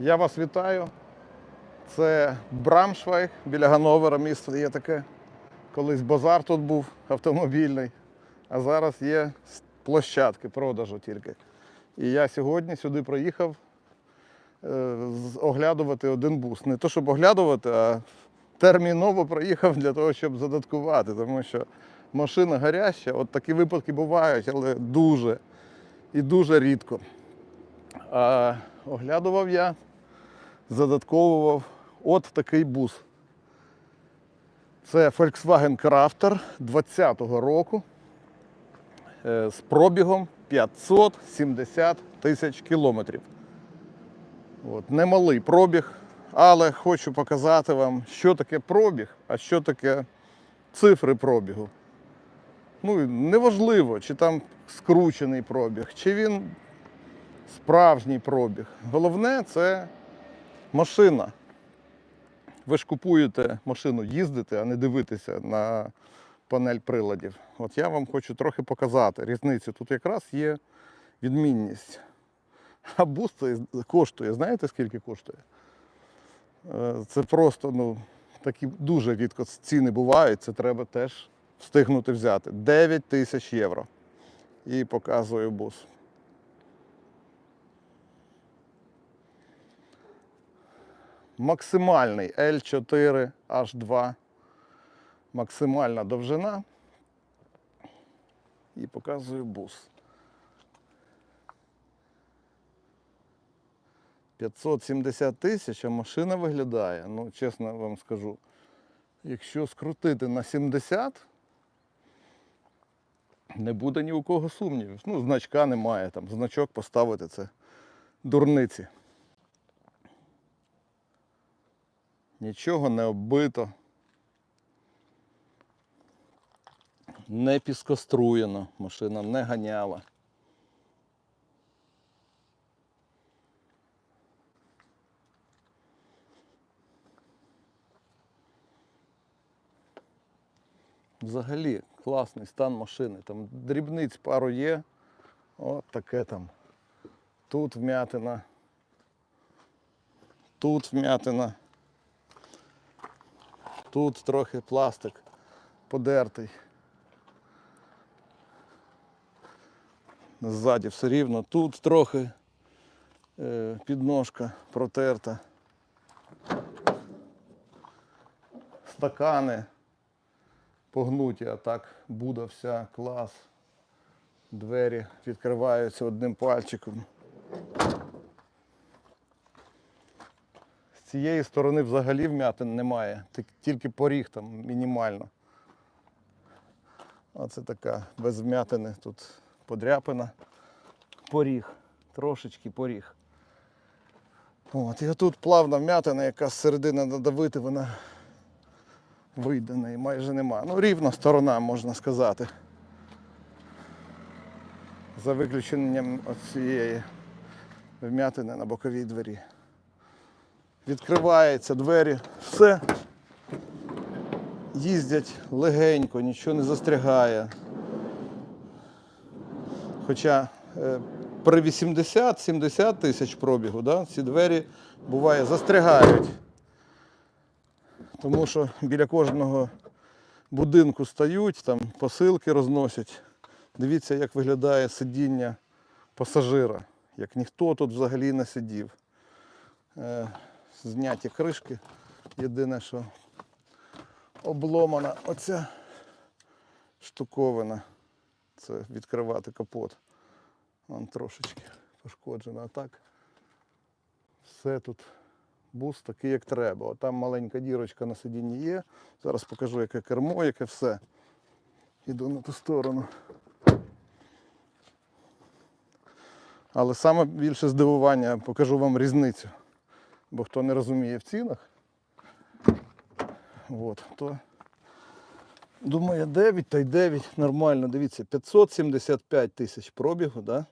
Я вас вітаю. Це Брамшвайг біля Гановера, місто є таке. Колись базар тут був автомобільний, а зараз є площадки продажу тільки. І я сьогодні сюди приїхав е, оглядувати один бус. Не то, щоб оглядувати, а терміново приїхав для того, щоб задаткувати, тому що машина гаряча, от такі випадки бувають, але дуже і дуже рідко. А оглядував я, задатковував от такий бус. Це Volkswagen Crafter 20-го року е, з пробігом 570 тисяч кілометрів. От, немалий пробіг, але хочу показати вам, що таке пробіг, а що таке цифри пробігу. Ну, неважливо, чи там скручений пробіг, чи він справжній пробіг. Головне це машина. Ви ж купуєте машину їздити, а не дивитися на панель приладів. От я вам хочу трохи показати різницю. Тут якраз є відмінність. А бус цей коштує, знаєте скільки коштує? Е, Це просто, ну, такі дуже рідко ціни бувають, це треба теж встигнути взяти. 9 тисяч євро. І показую бус. Максимальний L4 H2. Максимальна довжина. І показую бус. 570 тисяч, а машина виглядає, ну, чесно вам скажу, якщо скрутити на 70, не буде ні у кого сумнівів. Ну, значка немає, там значок поставити це дурниці. Нічого не оббито. Не піскоструєно, машина не ганяла. Взагалі класний стан машини. Там дрібниць пару є. От таке там. Тут вмятина. Тут вмятина. Тут трохи пластик подертий. Ззаді все рівно. Тут трохи е, підножка протерта. Стакани погнуті, а так Буда вся клас. Двері відкриваються одним пальчиком. З цієї сторони взагалі вмятин немає, тільки поріг там мінімально. Оце така без вмятини тут подряпина. Поріг, трошечки поріг. От, і тут плавна вмятина, яка з середини надавити, вона вийде неї майже нема. Ну, рівна сторона, можна сказати. За виключенням цієї вмятини на боковій двері. Відкриваються двері, все. Їздять легенько, нічого не застрягає. Хоча е, при 80-70 тисяч пробігу да, ці двері буває застрягають. Тому що біля кожного будинку стають, там посилки розносять. Дивіться, як виглядає сидіння пасажира, як ніхто тут взагалі не сидів. Зняті кришки. Єдине, що обломана оця штуковина. Це відкривати капот. Вон трошечки пошкоджено. А так все тут бус такий, як треба. От там маленька дірочка на сидінні є. Зараз покажу, яке кермо, яке все. Іду на ту сторону. Але саме більше здивування покажу вам різницю. Бо хто не розуміє в цінах, от, то думає 9 та й 9 нормально. Дивіться, 575 тисяч пробігу, да?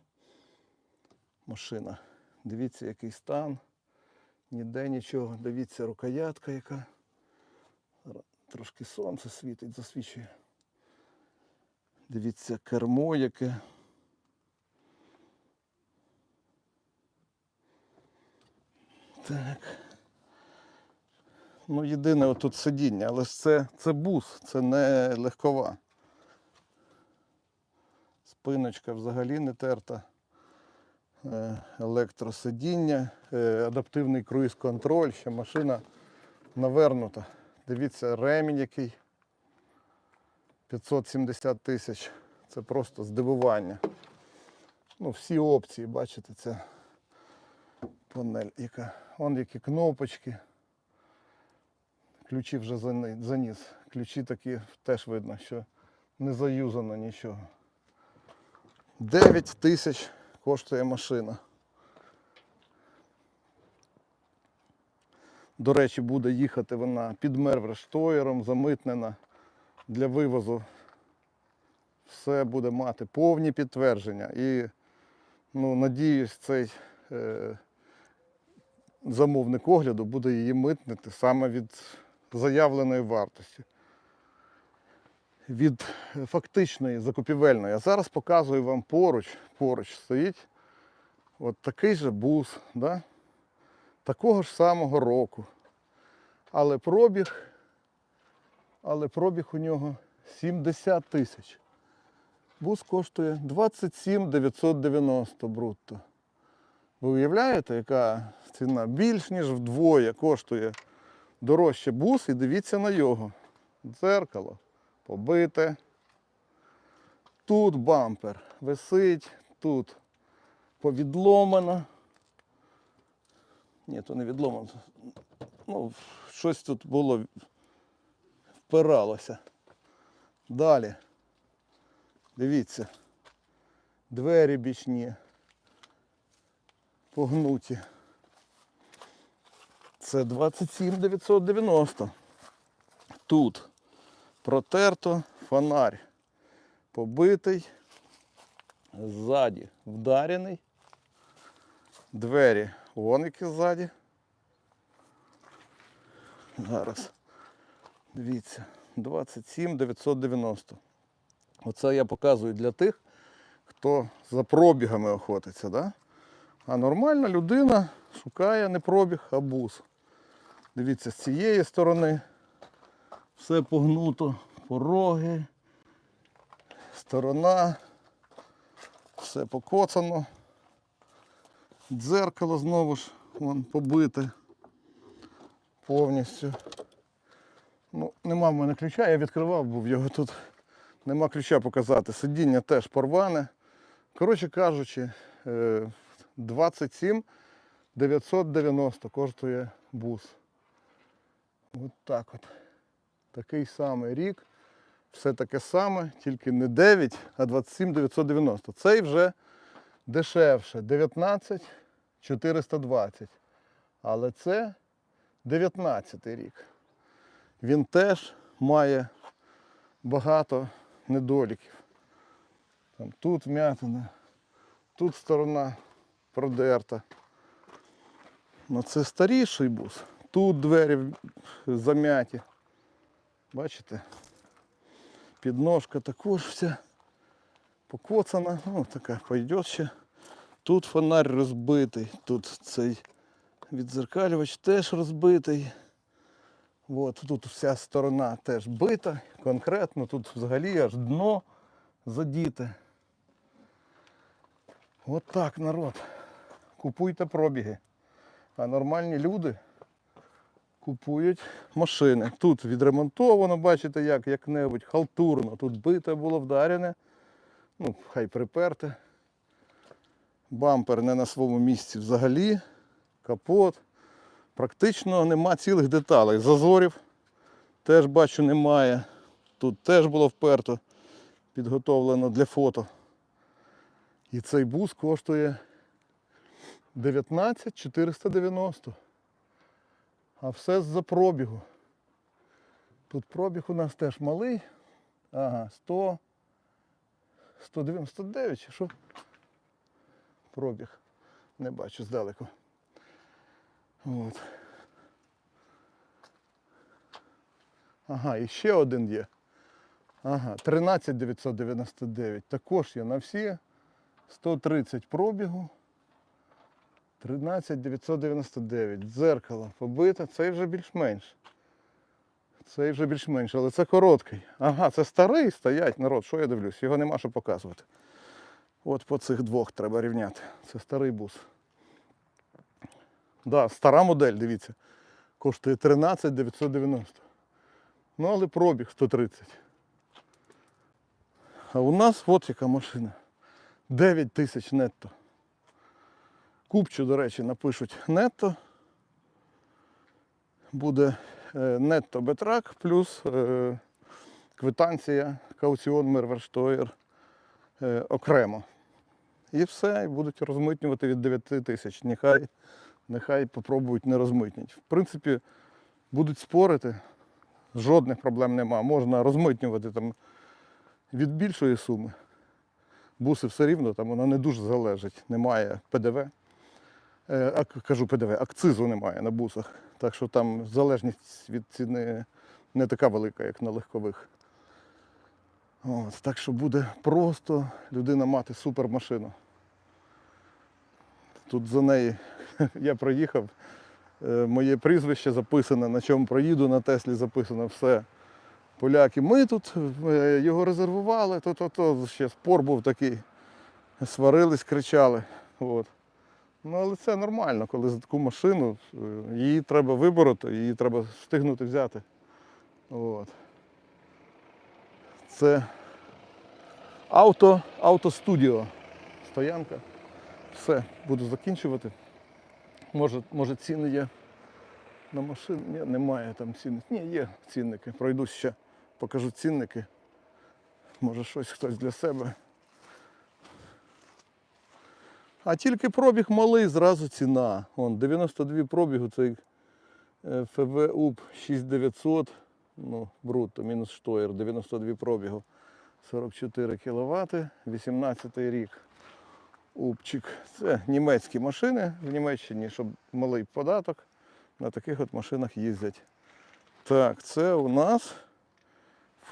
машина. Дивіться, який стан. Ніде нічого. Дивіться, рукоятка яка. Трошки сонце світить, засвічує. Дивіться, кермо яке. Так. Ну, єдине отут сидіння, але ж це, це бус, це не легкова. Спиночка взагалі не терта. Е, Електросидіння, е, адаптивний круїз-контроль, ще машина навернута. Дивіться, ремінь який. 570 тисяч. Це просто здивування. Ну, всі опції, бачите, це панель, яка. Вон які кнопочки. Ключі вже заніс. Ключі такі теж видно, що не заюзано нічого. 9 тисяч коштує машина. До речі, буде їхати вона під мерврештоєром, замитнена для вивозу. Все буде мати повні підтвердження. І ну, надіюсь, цей е, замовник огляду буде її митнити саме від заявленої вартості. Від фактичної закупівельної. А зараз показую вам поруч, поруч стоїть от такий же бус, да? такого ж самого року. Але пробіг, але пробіг у нього 70 тисяч. Бус коштує 27 990 брутто. Ви уявляєте, яка ціна? Більш ніж вдвоє коштує дорожче бус і дивіться на його. Дзеркало побите. Тут бампер висить, тут повідломано. Ні, то не відломано. Ну, щось тут було, впиралося. Далі. Дивіться. Двері бічні. Погнуті. Це 27 990. Тут протерто фонарь. Побитий. Ззаді вдарений. Двері вон які ззаді. Зараз. Дивіться. 27 990. Оце я показую для тих, хто за пробігами охотиться. Да? А нормальна людина шукає не пробіг, а бус. Дивіться, з цієї сторони все погнуто, пороги, сторона, все покоцано. Дзеркало знову ж вон, побите повністю. Ну, нема в мене ключа, я відкривав, був його тут. Нема ключа показати. Сидіння теж порване. Коротше кажучи, е, 27 990 коштує бус. От так от. Такий самий рік. Все таке саме, тільки не 9, а 27 990. Цей вже дешевше. 19 420. Але це 19 рік. Він теж має багато недоліків. Там, тут вм'ятина, тут сторона продерта. Ну це старіший бус. Тут двері зам'яті. Бачите? Підножка також вся покоцана, ну така пойде ще. Тут фонарь розбитий, тут цей відзеркалювач теж розбитий. От, тут вся сторона теж бита, конкретно, тут взагалі аж дно задіте. От так, народ. Купуйте пробіги. А нормальні люди купують машини. Тут відремонтовано, бачите, як, як-небудь, халтурно. Тут бите було вдарене. Ну, хай приперте. Бампер не на своєму місці взагалі. Капот. Практично нема цілих деталей. Зазорів теж бачу немає. Тут теж було вперто, підготовлено для фото. І цей бус коштує 19 490. А все з-за пробігу. Тут пробіг у нас теж малий. Ага, 100, 199 чи що? Пробіг. Не бачу здалеку. От. Ага, і ще один є. Ага, 13 999. Також є на всі. 130 пробігу. 13 999. Дзеркало побите, цей вже більш-менш. Цей вже більш-менш, але це короткий. Ага, це старий стоять, народ, що я дивлюсь? Його нема що показувати. От по цих двох треба рівняти. Це старий бус. Да, стара модель, дивіться. Коштує 13 990. Ну, але пробіг 130. А у нас от яка машина. 9 тисяч нетто. Купчу, до речі, напишуть нетто. Буде е, нетто бетрак плюс е, квитанція, кауціон Мерверштоєр е, окремо. І все, і будуть розмитнювати від 9 тисяч. Нехай, нехай попробують не розмитнять. В принципі, будуть спорити, жодних проблем нема. Можна розмитнювати там від більшої суми. Буси все рівно, там воно не дуже залежить. Немає ПДВ. Е, кажу ПДВ, акцизу немає на бусах. Так що там залежність від ціни не така велика, як на легкових. От, так що буде просто людина мати супермашину. Тут за неї я проїхав, е, моє прізвище записане, на чому проїду, на Теслі записано все. Поляки, ми тут е, його резервували, то-то-то, ще спор був такий. Сварились, кричали. От. Ну, але це нормально, коли за таку машину е, її треба вибороти, її треба встигнути взяти. От. Це авто, автостудіо. Стоянка. Все, буду закінчувати. Може, може ціни є на машину? Ні, немає там цінник. Ні, є цінники. Пройдусь ще, покажу цінники. Може щось хтось для себе. А тільки пробіг малий, зразу ціна. Вон, 92 пробігу, цей е, ФВ УП 6900, ну, брутто, мінус штоєр, 92 пробігу, 44 кВт, 18 рік. Упчик. Це німецькі машини в Німеччині, щоб малий податок. На таких от машинах їздять. Так, це у нас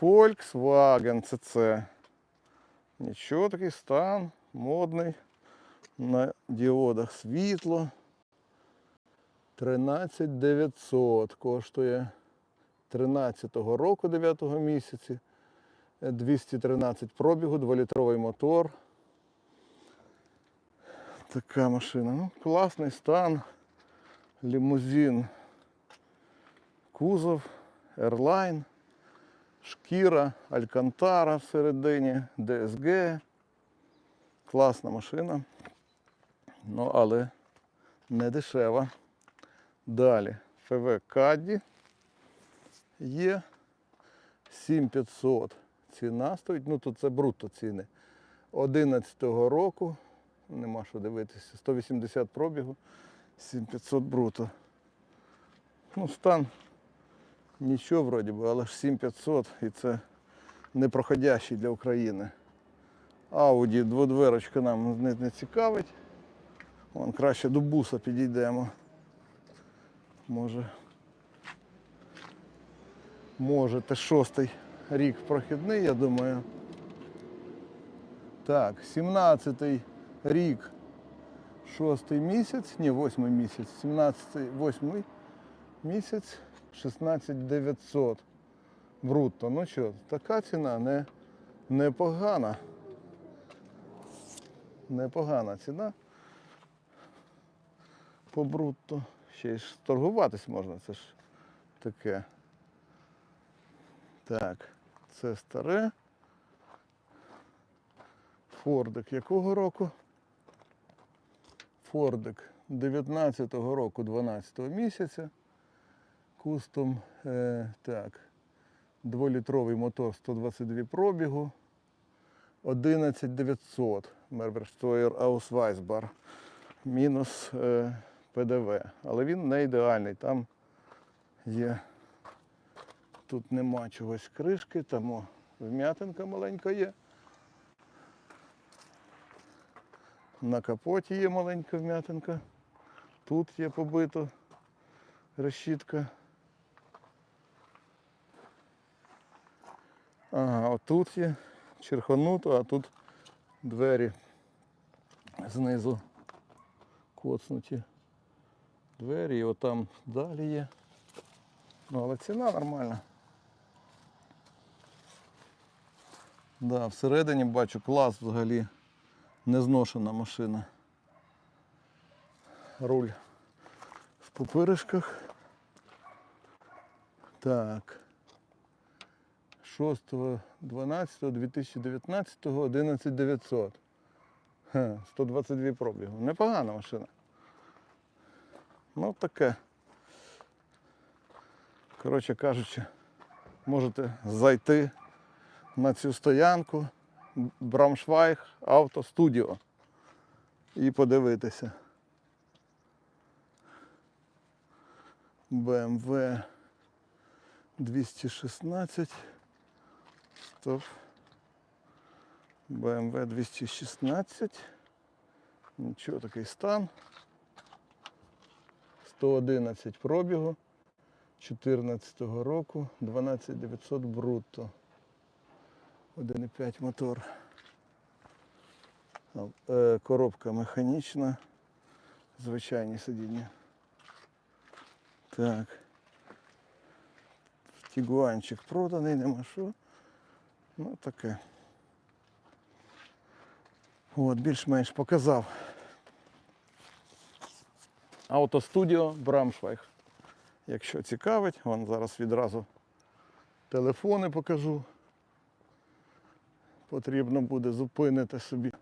Volkswagen CC. Нічого, такий стан, модний. На діодах світло. 13900 коштує 13-го року 9 місяці. Е, 213 пробігу, 2-літровий мотор. Така машина. Ну, класний стан. Лімузин. Кузов, Airline, шкіра, Алькантара всередині, DSG. Класна машина. Ну, але не дешева. Далі ФВ Кадді є 7500 ціна стоїть. Ну тут це брутто ціни. 11-го року. Нема що дивитися. 180 пробігу, 7500 бруто. Ну, стан нічого вроді би, але ж 7500 і це непроходящий для України. Ауді дводверочка нам не, не цікавить. Вон краще до буса підійдемо. Може. Може, те шостий рік прохідний, я думаю. Так, 17-й рік, шостий місяць, ні, восьмий місяць, 17-й, восьмий місяць, 16 900 брутто. Ну що, така ціна не, непогана. Непогана ціна по брутто. Ще й торгуватись можна, це ж таке. Так, це старе. Фордик якого року? Фордик 19-го року, 12-го місяця. Кустом, е, так, 2-літровий мотор 122 пробігу. 11900 Мерверштоєр Ausweisbar. Мінус е, ПДВ. Але він не ідеальний. Там є. Тут нема чогось кришки, там о, вм'ятинка маленька є. На капоті є маленька вм'ятинка. Тут є побито решітка. Ага, отут є черхонуто, а тут двері знизу коцнуті двері, і отам далі є. Ну, але ціна нормальна. Да, всередині бачу клас взагалі незношена машина. Руль в пупиришках. Так. 6.12.2019 11900. 122 пробігу. Непогана машина. Ну таке. Коротше кажучи, можете зайти на цю стоянку Брамшвайг Автостудіо і подивитися. BMW 216. Стоп. BMW 216. Нічого такий стан. 111 пробігу. 14 року. 12900 брутто. 1,5 мотор. Е, Коробка механічна. Звичайні сидіння. Так. Тігуанчик проданий, нема що. Ну таке. От, більш-менш показав. Автостудіо Брамшвайг. Якщо цікавить, вон зараз відразу телефони покажу. Потрібно буде зупинити собі.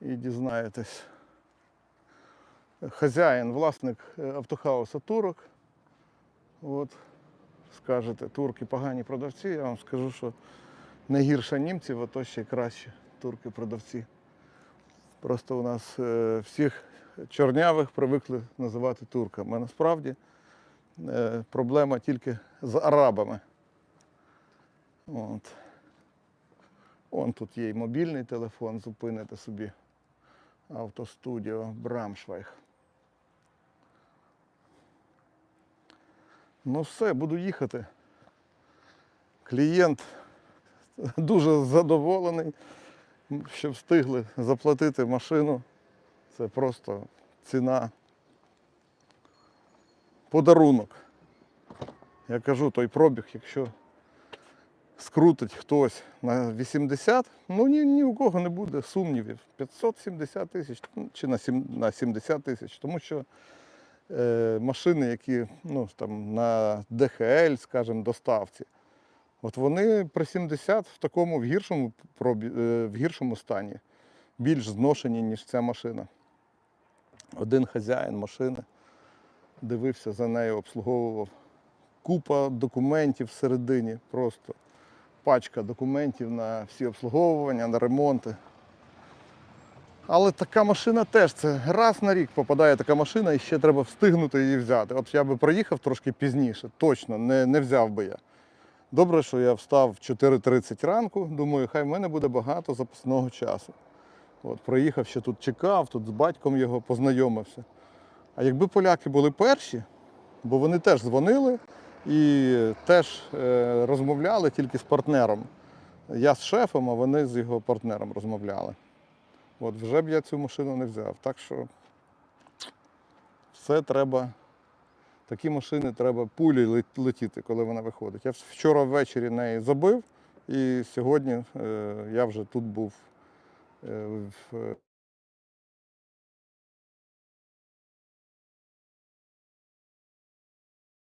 І дізнаєтесь. Хазяїн, власник е, автохауса турок. От, скажете, турки погані продавці, я вам скажу, що не гірше німців, а то ще краще турки-продавці. Просто у нас е, всіх чорнявих привикли називати турками. А насправді е, проблема тільки з арабами. От. Вон тут є і мобільний телефон, зупините собі автостудіо Брамшвайг. Ну все, буду їхати. Клієнт дуже задоволений, що встигли заплатити машину. Це просто ціна. Подарунок. Я кажу, той пробіг, якщо скрутить хтось на 80, ну ні, ні у кого не буде сумнівів. 570 тисяч чи на 70 тисяч, тому що е, машини, які ну, там, на ДХЛ, скажімо, доставці, от вони при 70 в такому в гіршому, е, в гіршому стані, більш зношені, ніж ця машина. Один хазяїн машини дивився за нею, обслуговував. Купа документів всередині, просто пачка документів на всі обслуговування, на ремонти. Але така машина теж це раз на рік попадає така машина і ще треба встигнути її взяти. От я би проїхав трошки пізніше, точно не, не взяв би я. Добре, що я встав в 4.30 ранку, думаю, хай в мене буде багато запасного часу. От, проїхав, ще тут чекав, тут з батьком його познайомився. А якби поляки були перші, бо вони теж дзвонили і теж е, розмовляли тільки з партнером. Я з шефом, а вони з його партнером розмовляли. От вже б я цю машину не взяв. Так що все треба. Такі машини треба пулі летіти, коли вона виходить. Я вчора ввечері неї забив, і сьогодні е, я вже тут був е, в